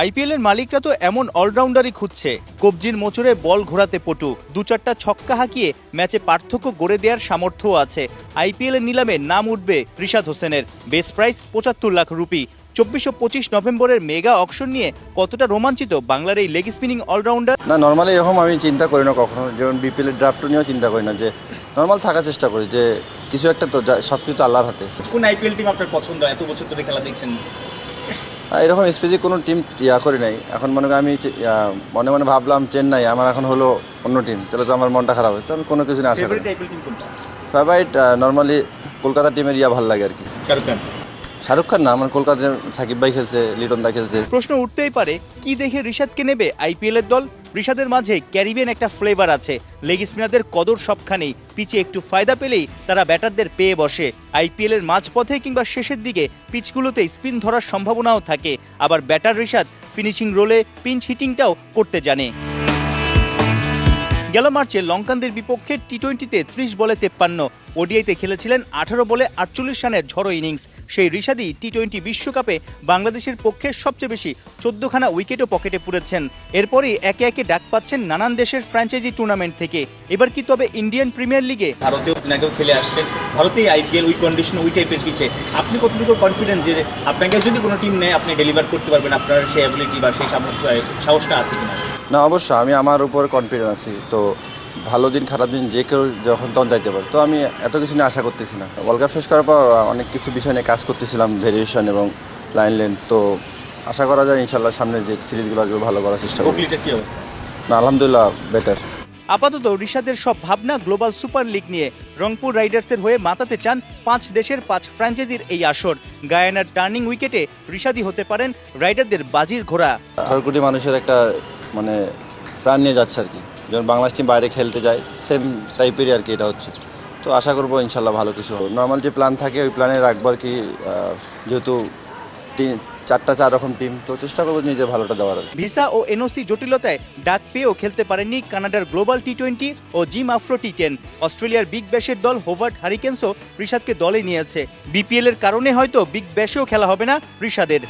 আইপিএলের মালিকরা তো এমন অলরাউন্ডারই খুঁজছে। কবজির মোচড়ে বল ঘোরাতে পটু। দু চারটা ছক্কা হাঁকিয়ে ম্যাচে পার্থক্য গড়ে দেওয়ার সামর্থ্যও আছে। আইপিএলের নিলামে নাম উঠবে রিশাদ হোসেনের। বেস প্রাইস পঁচাত্তর লাখ রুপি। চব্বিশশো পঁচিশ নভেম্বরের মেগা অকশন নিয়ে কতটা রোমাঞ্চিত বাংলার এই লেগ স্পিনিং অলরাউন্ডার? না নর্মালি এরকম আমি চিন্তা করি না কখনো। যেমন বিপিএল এর ড্রাফট নিয়েও চিন্তা করি না যে নর্মাল থাকার চেষ্টা করি যে কিছু একটা তো সব কিছু তো আল্লাহর হাতে। কোন আইপিএল টিম আপনার পছন্দ? এত বছর ধরে খেলা দেখছেন। এরকম স্পেসিফিক কোনো টিম ইয়া করি নাই। এখন মনে করি আমি মনে মনে ভাবলাম চেন্নাই আমার এখন হলো অন্য টিম তাহলে তো আমার মনটা খারাপ হচ্ছে আমি কোনো কিছু না আশা করি। ফেভারিট নর্মালি কলকাতা টিমের ইয়া ভালো লাগে আর কি। শাহরুখ খান শাহরুখ খান না আমার কলকাতার সাকিব ভাই খেলছে লিটন দা খেলছে। প্রশ্ন উঠতেই পারে কি দেখে রিশাদকে নেবে আইপিএল এর দল? রিশাদের মাঝে ক্যারিবিয়ান একটা ফ্লেভার আছে। লেগ স্পিনারদের কদর সবখানেই। পিচে একটু ফায়দা পেলেই তারা ব্যাটারদের পেয়ে বসে। আইপিএলের মাঝপথে কিংবা শেষের দিকে পিচগুলোতে স্পিন ধরার সম্ভাবনাও থাকে। আবার ব্যাটার রিশাদ ফিনিশিং রোলে পিঞ্চ হিটিংটাও করতে জানে। গেল মার্চে লঙ্কানদের বিপক্ষে টি টোয়েন্টিতে ত্রিশ বলে তেপ্পান্ন। ওডিআইতে খেলেছিলেন আঠারো বলে আটচল্লিশ রানের ঝড়ো ইনিংস। সেই ঋষাদি টি টোয়েন্টি বিশ্বকাপে বাংলাদেশের পক্ষে সবচেয়ে বেশি চোদ্দখানা উইকেটও পকেটে পুরেছেন। এরপরই একে একে ডাক পাচ্ছেন নানান দেশের ফ্র্যাঞ্চাইজি টুর্নামেন্ট থেকে। এবার কি তবে ইন্ডিয়ান প্রিমিয়ার লিগে? ভারতেও আগেও খেলে আসছেন ভারতেই আইপিএল উই কন্ডিশন উই টাইপের পিছে আপনি কতটুকু কনফিডেন্ট যে আপনাকে যদি কোনো টিম নেয়, আপনি ডেলিভার করতে পারবেন, আপনার সেই অ্যাবিলিটি বা সেই সামর্থ্য, সাহসটা আছে কিনা? না অবশ্য আমি আমার উপর কনফিডেন্ট আছি। তো ভালো দিন খারাপ দিন যে কেউ যখন তখন যাইতে পারে। তো আমি এত কিছু নিয়ে আশা করতেছি না। ওয়ার্ল্ড কাপ শেষ করার পর অনেক কিছু বিষয় নিয়ে কাজ করতেছিলাম ভেরিয়েশন এবং লাইন লেন্থ তো আশা করা যায় ইনশাল্লাহ সামনে যে সিরিজগুলো আসবে ভালো করার চেষ্টা করব। না আলহামদুলিল্লাহ বেটার আপাতত ঋষাদের সব ভাবনা গ্লোবাল সুপার লিগ নিয়ে রংপুর রাইডার্সের হয়ে মাতাতে চান পাঁচ দেশের পাঁচ ফ্র্যাঞ্চাইজির এই আসর। গায়ানার টার্নিং উইকেটে ঋষাদি হতে পারেন রাইডারদের বাজির ঘোড়া। আঠারো মানুষের একটা মানে প্রাণ নিয়ে যাচ্ছে আর কি। যেমন বাংলাদেশ টিম বাইরে খেলতে যায় সেম টাইপেরই আর কি এটা হচ্ছে। তো আশা করব ইনশাল্লাহ ভালো কিছু নর্মাল যে প্ল্যান থাকে, ওই প্ল্যানে আর কি যেহেতু চারটা চার রকম টিম তো চেষ্টা করব নিজের ভালোটা দেওয়ার। ভিসা ও এনওসি জটিলতায় ডাক পেয়েও খেলতে পারেনি কানাডার গ্লোবাল টি টোয়েন্টি ও জিম আফ্রো টি টেন অস্ট্রেলিয়ার বিগ ব্যাশের দল হোভার্ট হারিকেন্সও রিশাদকে দলে নিয়েছে। বিপিএল এর কারণে হয়তো বিগ ব্যাশেও খেলা হবে না ঋষাদের